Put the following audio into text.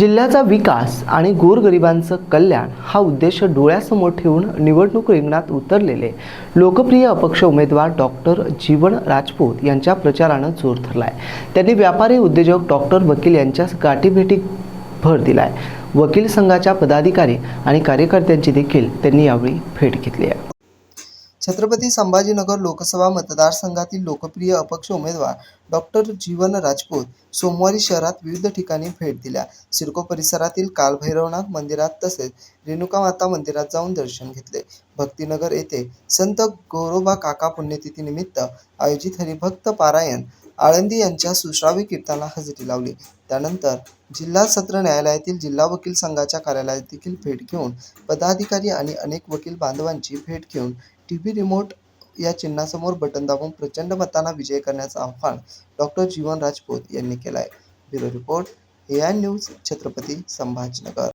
जिल्ह्याचा विकास आणि गोरगरिबांचं कल्याण हा उद्देश डोळ्यासमोर ठेवून निवडणूक रिंगणात उतरलेले लोकप्रिय अपक्ष उमेदवार डॉक्टर जीवन राजपूत यांच्या प्रचारानं जोर धरलाय. त्यांनी व्यापारी उद्योजक डॉक्टर वकील यांच्या गाठीभेटी भर दिलाय. वकील संघाच्या पदाधिकारी आणि कार्यकर्त्यांची देखील त्यांनी यावेळी भेट घेतली आहे. छत्रपती संभाजीनगर लोकसभा मतदारसंघातील लोकप्रिय अपक्ष उमेदवार डॉक्टर जीवन राजपूत सोमवारी शहरात विविध ठिकाणी भेट दिल्या. सिडको परिसरातील कालभैरवनाथ मंदिरात तसेच रेणुका माता मंदिरात जाऊन दर्शन घेतले. भक्तिनगर येथे संत गौरोबा काका पुण्यतिथीनिमित्त आयोजित हरिभक्त पारायण आळंदी यांच्या सुश्राव्य कीर्तनाला हजेरी लावली. त्यानंतर जिल्हा सत्र न्यायालयातील जिल्हा वकील संघाच्या कार्यालयात देखील भेट घेऊन पदाधिकारी आणि अनेक वकील बांधवांची भेट घेऊन टी व्ही रिमोट या चिन्हासमोर बटन दाबून प्रचंड मतांना विजय करण्याचं आव्हान डॉक्टर जीवन राजपूत यांनी केलं आहे bureau report A I news Chhatrapati Sambhajinagar.